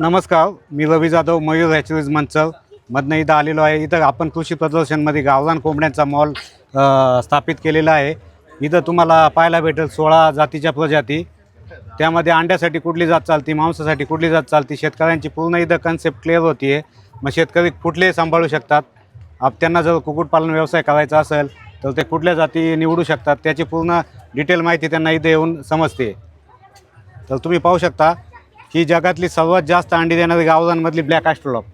नमस्कार मी रवी जाधव मयूर हॅचरीज मंचल. मधनं इथं आलेलो आहे. इथं आपण कृषी प्रदर्शनमध्ये गावरान कोंबड्यांचा मॉल स्थापित केलेला आहे. इथं तुम्हाला पाहायला भेटेल सोळा जातीच्या प्रजाती. त्यामध्ये अंड्यासाठी कुठली जात चालती मांसासाठी कुठली जात चालती शेतकऱ्यांची पूर्ण इथं कन्सेप्ट क्लिअर होती आहे मग शेतकरी कुठलेही सांभाळू शकतात? आप त्यांना जर कुक्कुटपालन व्यवसाय करायचा असेल तर ते कुठल्या जाती निवडू शकतात? त्याची पूर्ण डिटेल माहिती त्यांना इथे येऊन समजते तर तुम्ही पाहू शकता ही जगातली सर्वात जास्त अंडी देणारी गावरांमधली ब्लॅक ॲस्ट्रोलॉप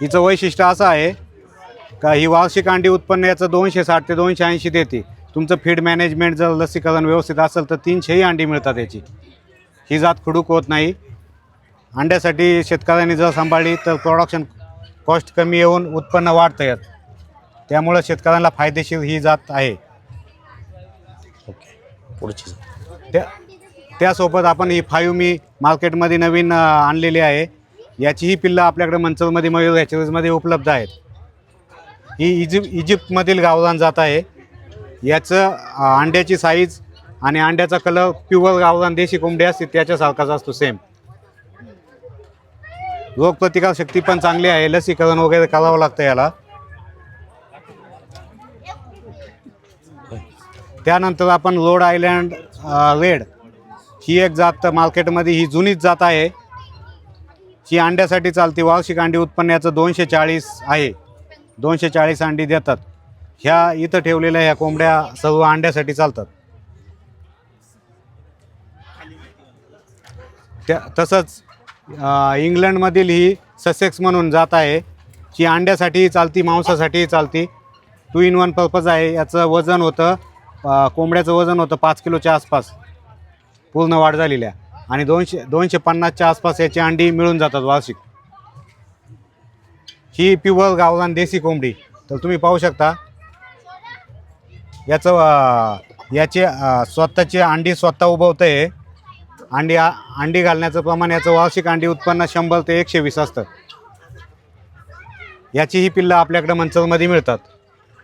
हिचं वैशिष्ट्य असं आहे का ही वार्षिक अंडी उत्पन्न याचं दोनशे साठ ते दोनशे ऐंशी देते. तुमचं फीड मॅनेजमेंट जर लसीकरण व्यवस्थित असेल तर तीनशेही अंडी मिळतात याची. ही जात खुडूक होत नाही. अंड्यासाठी शेतकऱ्यांनी जर सांभाळली तर प्रोडक्शन कॉस्ट कमी येऊन उत्पन्न वाढतं यात. त्यामुळं शेतकऱ्यांना फायदेशीर ही जात आहे. ओके. पुढची त्या त्यासोबत आपण ही फायू मी मार्केटमध्ये नवीन आणलेली आहे. याचीही पिल्लं आपल्याकडे मंचलमध्ये मयूर हॅचरीजमध्ये उपलब्ध आहेत. ही इजिप इजिप्तमधील गावरान जात आहे. याचं अंड्याची साईज आणि अंड्याचा कलर प्युअर गावरान देशी कोंबडी असते त्याच्यासारखाच असतो सेम रोगप्रतिकार शक्ती पण चांगली आहे. लसीकरण वगैरे करावं लागतं याला. त्यानंतर आपण रोड आयलँड रेड ही एक जात मार्केटमध्ये ही जुनीच जात आहे. जी अंड्यासाठी चालते वार्षिक अंडी उत्पन्न याचं दोनशे चाळीस आहे. दोनशे चाळीस अंडी देतात. ह्या इथं ठेवलेल्या ह्या कोंबड्या सर्व अंड्यासाठी चालतात. त्या तसंच इंग्लंडमधील ही ससेक्स म्हणून जात आहे. जी अंड्यासाठीही चालती मांसासाठीही चालती. टू इन वन पर्पज आहे. याचं वजन होतं कोंबड्याचं वजन होतं पाच किलोच्या आसपास. पूर्ण वाढ झालेली आहे. आणि दोनशे दोनशे पन्नासच्या आसपास याची अंडी मिळून जातात वार्षिक. ही प्युअर गावरान देसी कोंबडी. तर तुम्ही पाहू शकता याचं याचे स्वतःचे स्वतःची अंडी स्वतः उभवतं आहे अंडी अंडी घालण्याचं प्रमाण याचं वार्षिक अंडी उत्पन्न शंभर ते एकशे वीस असतं. याची ही पिल्लं आपल्याकडं मंचरमध्ये मिळतात.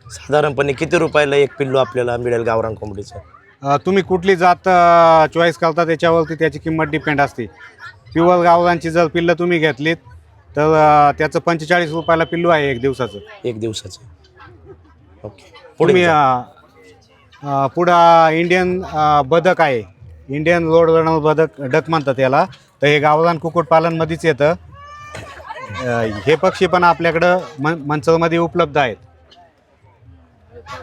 साधारणपणे किती रुपयाला एक पिल्लू आपल्याला मिळेल गावरान कोंबडीचं? तुम्ही कुठली जात चॉईस करता त्याच्यावरती त्याची किंमत डिपेंड असते. प्युअर गावरांची जर पिल्लं तुम्ही घेतलीत तर त्याचं पंचेचाळीस रुपयाला पिल्लू आहे एक दिवसाचं. एक दिवसाचं. ओके. पुढे तुम्ही पुढं इंडियन बदक आहे. इंडियन रोड रनर बदक डक म्हणतात याला. तर हे गावरान कुक्कुटपालनमध्येच येतं. हे पक्षी पण आपल्याकडं मन मंचरमध्ये उपलब्ध आहेत.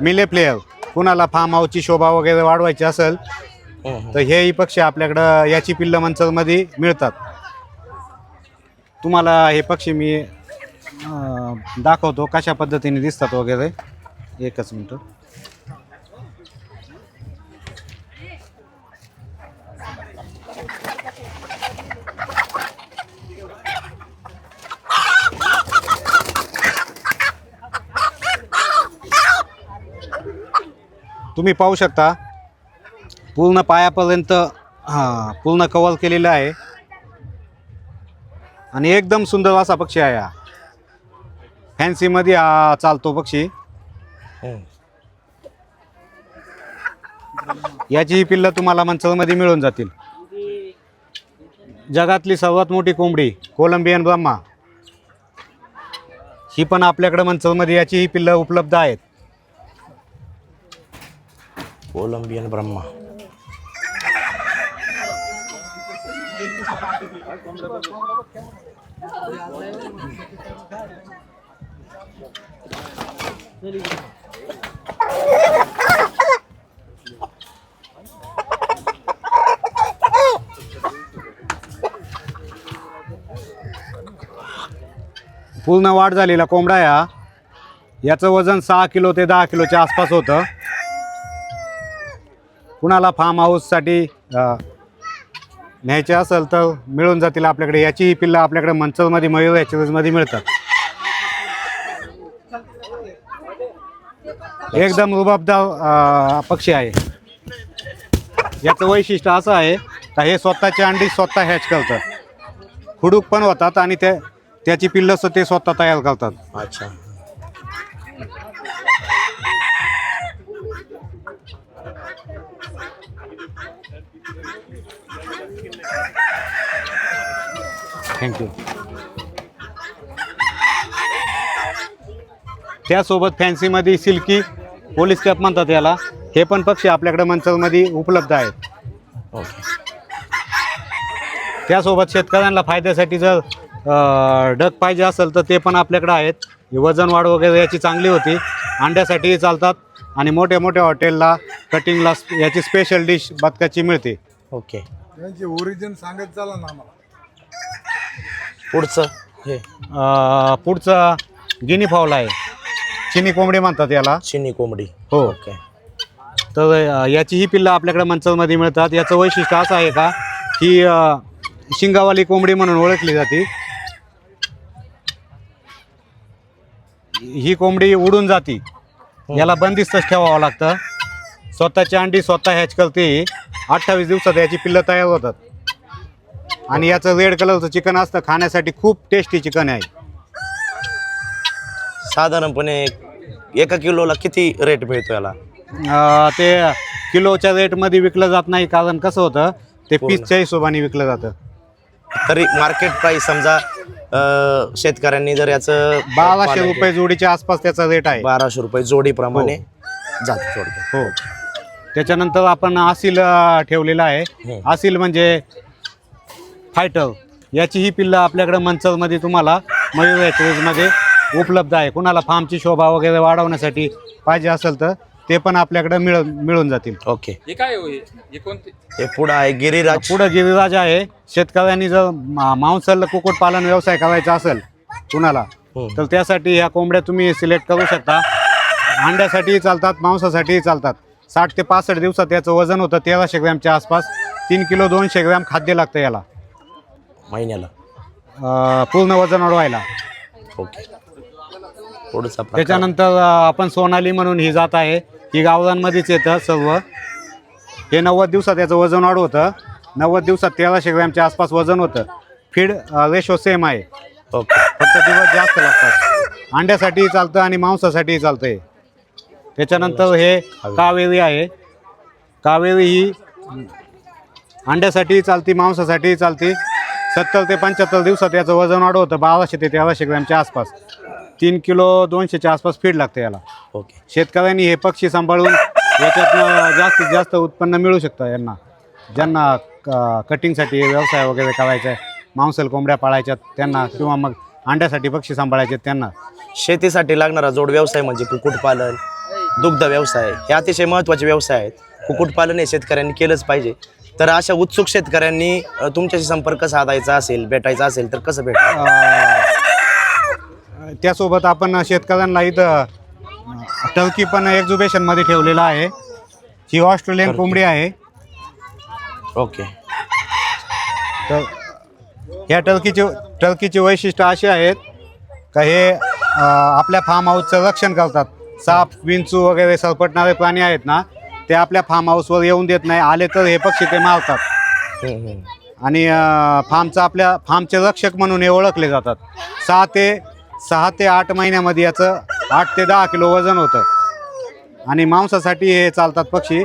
मिले प्लेयर कुणाला फार्म हाऊसची शोभा वगैरे वाढवायची असेल. तर हेही पक्षी आपल्याकडं याची पिल्लं मंचरमध्ये मिळतात. तुम्हाला हे पक्षी मी अं, दाखवतो कशा पद्धतीने दिसतात वगैरे. एकच मिनटं. तुम्ही पाहू शकता. पूर्ण पायापर्यंत हां पूर्ण कवर केलेलं आहे. आणि एकदम सुंदर असा पक्षी आहे हा. फॅन्सीमध्ये हा चालतो पक्षी. याचीही पिल्लं तुम्हाला मंचरमध्ये मिळून जातील. जगातली सर्वात मोठी कोंबडी कोलंबियन ब्रह्मा. ही पण आपल्याकडे मंचरमध्ये याचीही पिल्लं उपलब्ध आहेत. कोलंबियन ब्रह्मा पूर्ण वाढ झालेला कोंबडा या. याचं वजन सहा किलो ते दहा किलोच्या आसपास होतं. कुणाला फार्म हाऊससाठी न्यायचे असेल तर मिळून जातील आपल्याकडे. याचीही पिल्लं आपल्याकडे मंचलमध्ये मयूर हॅचरीजमध्ये मिळतात. एकदम रुबाबदार पक्षी आहे. याचं वैशिष्ट्य असं आहे का हे स्वतःची अंडी स्वतः हॅच करतं खुडूक पण होतात आणि ते त्याची पिल्लं ते स्वतः तयार करतात. अच्छा. थँक्यू त्यासोबत फॅन्सीमध्ये सिल्की पोलीस कॅप म्हणतात याला. हे पण पक्षी आपल्याकडे मंचमध्ये उपलब्ध आहेत. ओके त्यासोबत शेतकऱ्यांना फायद्यासाठी जर डग पाहिजे असेल तर ते पण आपल्याकडे आहेत. वजन वाढ वगैरे याची चांगली होती. अंड्यासाठीही चालतात. आणि मोठ्या मोठ्या हॉटेलला कटिंगला याची स्पेशल डिश बदकाची मिळते. ओके. त्यांची ओरिजिन सांगत चला ना आम्हाला. पुढचं? हे. अ, पुढचा गिनी फावला आहे. चिनी कोंबडी म्हणतात याला. चिनी कोंबडी. हो. ओके. तर अ, याची ही पिल्लं आपल्याकडे मंचलमध्ये मिळतात. याचं वैशिष्ट्य असं आहे का अ, शिंगावाली कोंबडी म्हणून ओळखली जाते. ही कोंबडी उडून जाती. याला बंदिस्तच ठेवावं लागतं. स्वतःची अंडी स्वतः हॅच करते ही. अठ्ठावीस दिवसात याची पिल्लं तयार होतात. आणि याचं रेड कलरचं चिकन असतं खाण्यासाठी खूप टेस्टी चिकन आहे. साधारणपणे एका किलोला किती रेट मिळतो याला? अ, ते किलोच्या रेटमध्ये विकलं जात नाही कारण कसं होतं ते. पीसच्या हिशोबाने विकलं जातं. तरी मार्केट प्राइस समजा अं, शेतकऱ्यांनी जर याचं बाराशे पालन केलं- रुपये जोडीच्या आसपास त्याचा रेट आहे. बाराशे रुपये जोडीप्रमाणे जाते थोडक्यात. हो. त्याच्यानंतर आपण आसिल ठेवलेला आहे. हं. आसिल म्हणजे फायटर. याची ही पिल्लं आपल्याकडे मंचरमध्ये तुम्हाला मयूरमध्ये उपलब्ध आहे. कुणाला फार्मची शोभा वगैरे वाढवण्यासाठी पाहिजे असेल तर ते पण आपल्याकडे मिळ मिळून जातील. ओके. हे काय हो हे हे कोणते? हे पुढं आहे गिरिराज. पुढं गिरिराज आहे. शेतकऱ्यांनी जर मा- मांसल कुक्कुटपालन व्यवसाय करायचा असेल कुणाला हं. तर त्यासाठी ह्या कोंबड्या तुम्ही सिलेक्ट करू शकता. अंड्यासाठीही चालतात मांसासाठीही चालतात. साठ ते पासष्ट दिवसात याचं वजन होतं तेराशे ग्रॅमच्या आसपास. तीन किलो दोनशे ग्रॅम खाद्य लागतं याला. महिन्याला. अं, पूर्ण वजन वाढवायला ओके. पुढचा प्रकार. त्याच्यानंतर अं, आपण सोनाली म्हणून ही जात आहे. ही गावरांमध्येच येतं सर्व. हे नव्वद दिवसात याचं वजन वाढवतं. नव्वद दिवसात तेराशे ग्रॅमच्या आसपास वजन होतं. फीड रेशो सेम आहे. ओके. फक्त दिवस जास्त लागतात. अंड्यासाठीही चालतं आणि मांसासाठीही चालतं हे त्याच्यानंतर हे कावेरी आहे. कावेरी ही अंड्यासाठीही चालते मांसासाठीही चालते. सत्तर ते पंच्याहत्तर दिवसात याचं वजन वाढवतं. बाराशे ते तेराशे ग्रॅमच्या आसपास. तीन किलो दोनशेच्या आसपास फीड लागतं याला. ओके. शेतकऱ्यांनी हे पक्षी सांभाळून याच्यातनं जास्तीत जास्त उत्पन्न मिळू शकतं यांना. ज्यांना क- कटिंगसाठी व्यवसाय वगैरे करायचा आहे मांसल कोंबड्या पाळायच्यात त्यांना किंवा मग अंड्यासाठी पक्षी सांभाळायचे आहेत त्यांना. शेतीसाठी लागणारा जोड व्यवसाय म्हणजे कुक्कुटपालन दुग्ध व्यवसाय हे अतिशय महत्त्वाचे व्यवसाय आहेत. कुक्कुटपालन हे शेतकऱ्यांनी केलंच पाहिजे. तर अशा उत्सुक शेतकऱ्यांनी अ, तुमच्याशी संपर्क साधायचा असेल भेटायचा असेल तर कसं भेट अं, त्यासोबत आपण शेतकऱ्यांना इथं अं, टर्की पण एक्झिबिशनमध्ये ठेवलेलं आहे. ही ऑस्ट्रेलियन कोंबडी आहे. ओके. तर ह्या टर्कीचे टर्कीचे वैशिष्ट्य असे आहेत का हे अं, आपल्या फार्म हाऊसचं रक्षण करतात. साप विंचू वगैरे सरपटणारे प्राणी आहेत ना ते आपल्या फार्म हाऊसवर येऊन देत नाही. आले तर हे पक्षी ते मारतात. आणि फार्मचा आपल्या फार्मचे रक्षक म्हणून हे ओळखले जातात. सहा ते सहा ते आठ महिन्यामध्ये याचं आठ ते दहा किलो वजन होतं. आणि मांसासाठी हे चालतात पक्षी.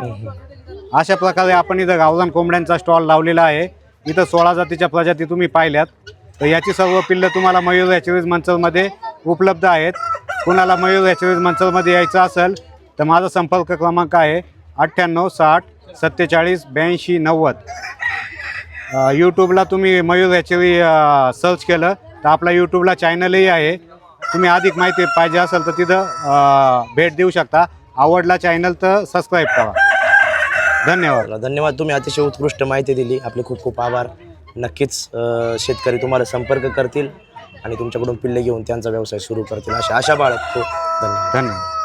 अशा प्रकारे आपण इथं गावरान कोंबड्यांचा स्टॉल लावलेला आहे. इथं सोळा जातीच्या प्रजाती तुम्ही पाहिल्यात. तर याची सर्व पिल्लं तुम्हाला मयूर हॅचरीज मंचरमध्ये उपलब्ध आहेत. कुणाला मयूर हॅचरीज मंचलमध्ये यायचं असेल तर माझा संपर्क क्रमांक आहे अठ्ठ्याण्णव साठ सत्तेचाळीस ब्याऐंशी नव्वद. यूट्यूबला तुम्ही मयूर हॅचरी सर्च केलं तर आपला यूट्यूबला चॅनलही आहे. तुम्ही अधिक माहिती पाहिजे असेल तर तिथं भेट देऊ शकता. आवडला चॅनल तर सबस्क्राईब करा. धन्यवाद. धन्यवाद. तुम्ही अतिशय उत्कृष्ट माहिती दिली. आपले खूप खूप आभार. नक्कीच शेतकरी तुम्हाला संपर्क करतील. आणि तुमच्याकडून पिल्ले घेऊन त्यांचा व्यवसाय सुरू करतील. अशा आशा बाळगतो. धन्यवाद. धन्यवाद.